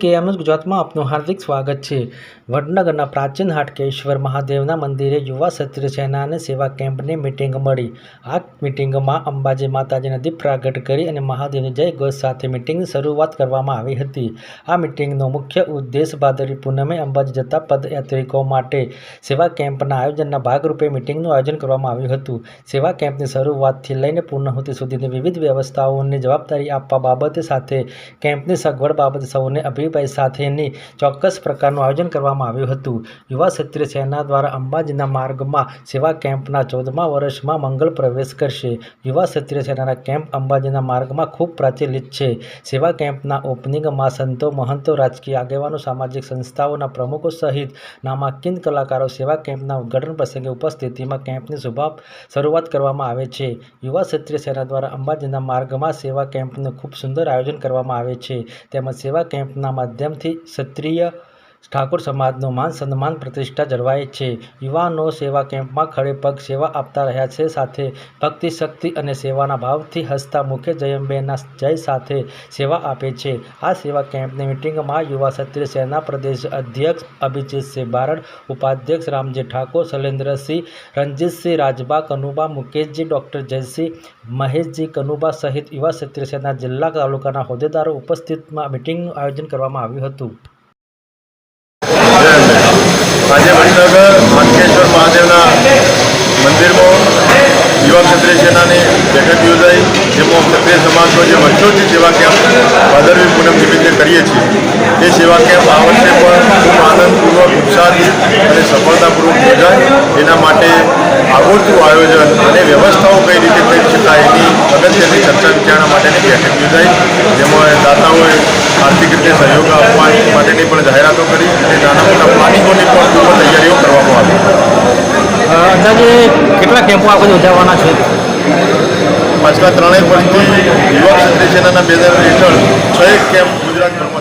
KMS ગુજરાતમાં આપનું હાર્દિક સ્વાગત છે. વડનગરના પ્રાચીન હાટકેશ્વર મહાદેવના મંદિરે યુવા ક્ષત્રિય સેના અને સેવા કેમ્પની મિટિંગ મળી. આ મિટિંગમાં અંબાજી માતાજીના દીપ પ્રાગટ કરી અને મહાદેવની જય ઘોષ સાથે મિટિંગની શરૂઆત કરવામાં આવી હતી. આ મિટિંગનો મુખ્ય ઉદ્દેશ ભાદરવી પૂનમે અંબાજી જતા પદયાત્રિકો માટે સેવા કેમ્પના આયોજનના ભાગરૂપે મિટિંગનું આયોજન કરવામાં આવ્યું હતું. સેવા કેમ્પની શરૂઆતથી લઈને પૂર્ણહૂતિ સુધીની વિવિધ વ્યવસ્થાઓની જવાબદારી આપવા બાબતે સાથે કેમ્પની સગવડ બાબતે સૌને અભિપ્રાય સાથેની ચોક્કસ પ્રકારનું આયોજન કરવામાં આવ્યું હતું. યુવા ક્ષત્રિય સેના દ્વારા અંબાજીના માર્ગમાં સેવા કેમ્પના ચૌદમા વર્ષમાં મંગળ પ્રવેશ કરશે. યુવા ક્ષત્રિય સેનાના કેમ્પ અંબાજીના માર્ગમાં ખૂબ પ્રચલિત છે. સેવા કેમ્પના ઓપનિંગમાં સંતો, મહંતો, રાજકીય આગેવાનો, સામાજિક સંસ્થાઓના પ્રમુખો સહિત નામાંકિન કલાકારો સેવા કેમ્પના ઉદ્ઘાટન પ્રસંગે ઉપસ્થિતિમાં કેમ્પની શુભાપ શરૂઆત કરવામાં આવે છે. યુવા ક્ષત્રિય સેના દ્વારા અંબાજીના માર્ગમાં સેવા કેમ્પનું ખૂબ સુંદર આયોજન કરવામાં આવે છે. તેમજ સેવા કેમ્પના માધ્યમથી ક્ષત્રિય ઠાકોર સમાજનું માન સન્માન પ્રતિષ્ઠા જળવાય છે. યુવાનો સેવા કેમ્પમાં ખડે પગ સેવા આપતા રહ્યા છે. સાથે ભક્તિ, શક્તિ અને સેવાના ભાવથી હસતા મુખ્ય જયંબેના જય સાથે સેવા આપે છે. આ સેવા કેમ્પની મિટિંગમાં યુવા ક્ષત્રિય સેના પ્રદેશ અધ્યક્ષ અભિજીતસિંહ બારડ, ઉપાધ્યક્ષ રામજી ઠાકોર, શૈલેન્દ્રસિંહ રણજીતસિંહ રાજબા કનુબા મુકેશજી, ડૉક્ટર જયસિંહ મહેશજી, કનુબા સહિત યુવા ક્ષત્રિય સેના જિલ્લા તાલુકાના હોદ્દેદારો ઉપસ્થિતમાં મિટિંગનું આયોજન કરવામાં આવ્યું હતું. આજે વડનગર માનકેશ્વર મહાદેવના મંદિરમાં યુવા ક્ષત્રિય સેનાની બેઠક યોજાઈ, જેમાં ક્ષત્રિય સમાજનો જે વર્ષોથી સેવા કેમ્પ ભાદરવી પૂનમ નિમિત્તે કરીએ છીએ. એ સેવા કેમ્પ આ વર્ષે પણ ખૂબ આનંદપૂર્વક, ઉત્સાહથી અને સફળતાપૂર્વક યોજાય. એના માટે આગોતરું આયોજન અને વ્યવસ્થાઓ કઈ રીતે કરી શકાય એની અગત્યની ચર્ચા વિચારણા માટેની બેઠક યોજાઈ, જેમાં દાતાઓએ સહયોગ આપવા માટેની પણ જાહેરાતો કરી અને નાના મોટા પ્લાનિંગોની પણ પૂર્વ તૈયારીઓ કરવામાં આવી. અંદાજે કેટલા કેમ્પો આપણે યોજાવાના છે? પાછલા ત્રણેય વર્ષથી યુવા ક્ષત્રિય સેનાના બેનર હેઠળ છ એક કેમ્પ ગુજરાતભરમાં